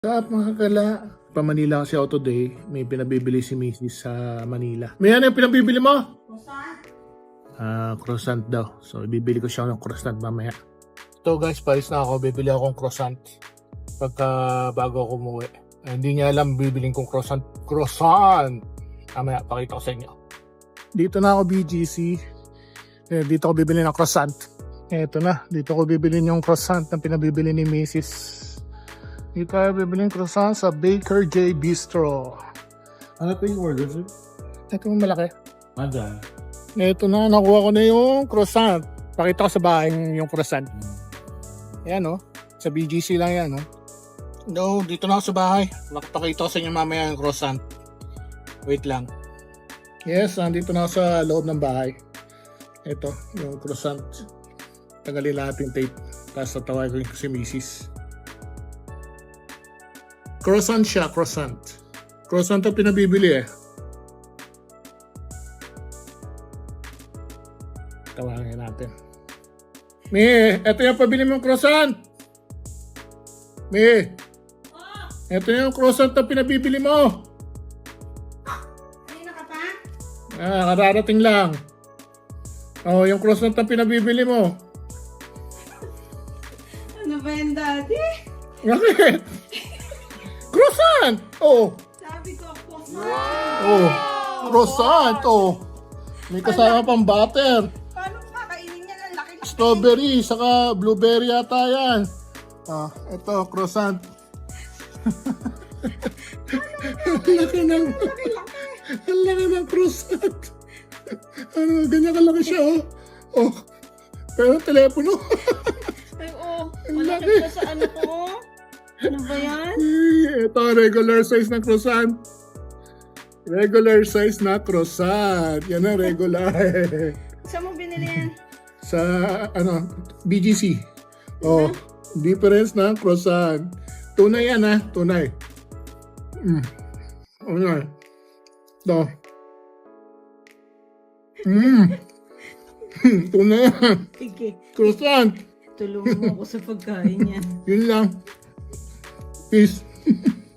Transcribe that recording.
At mga kala, pa Manila kasi ako today, may pinabibili si Mrs. sa Manila. May ano yung pinabibili mo? Ah, croissant daw. So, bibili ko siya ng croissant mamaya. So guys, palis na ako. Bibili akong croissant pagka bago ako umuwi. Ah, hindi niya alam bibiling kong croissant. Croissant! Mamaya, pakita ko sa inyo. Dito na ako BGC. Eh, dito ako bibili ng croissant. Eto na, dito ako bibili yung croissant na pinabibili ni Mrs. Dito tayo bibili ng croissant sa Baker J Bistro. Ano po yung order, sir? Ito yung malaki. Madam. Ito na, nakuha ko na yung croissant. Pakita ko sa bahay yung croissant. Ayan o. Sa BGC lang yan o. No, dito na ako sa bahay. Makapakita ko sa inyo mamaya yung croissant. Wait lang. Yes, nandito na ako sa loob ng bahay. Ito, yung croissant. Tagalin natin yung tape. Tapos tatawag ko si Mrs. Croissant siya, croissant. Croissant ang pinabibili eh. Tawagin natin. Mi, eto yung pabili mong croissant. Mi, eto yung croissant na pinabibili mo. Kanina ka pa? Ah, kararating lang. Oh, yung croissant na pinabibili mo. Ano ba yan, daddy? Bakit? croissant! Oh, Sabi ko, ako oh, croissant, oh. May kasama pang butter. Paano ko kakainin yan? Ang laki Strawberry, saka blueberry yata yan. Ah, ito, croissant. Ang laki ng... Ang laki ng croissant. Ano, ganyan kalaki siya, oh. Oh, pero telepono. Ay, oh. Malaki laki. pa sa ano ko. Oh. Ano ba yan? ito, regular size na croissant. Regular size na croissant. Yan ang regular. Saan mo binili yan? sa ano BGC. Oh, difference ng croissant. Tunay yan ha, tunay. Mm. Ano To. Mm. tunay yan. Sige, Croissant. tulungan mo ako sa pagkain yan. Yun lang. Peace.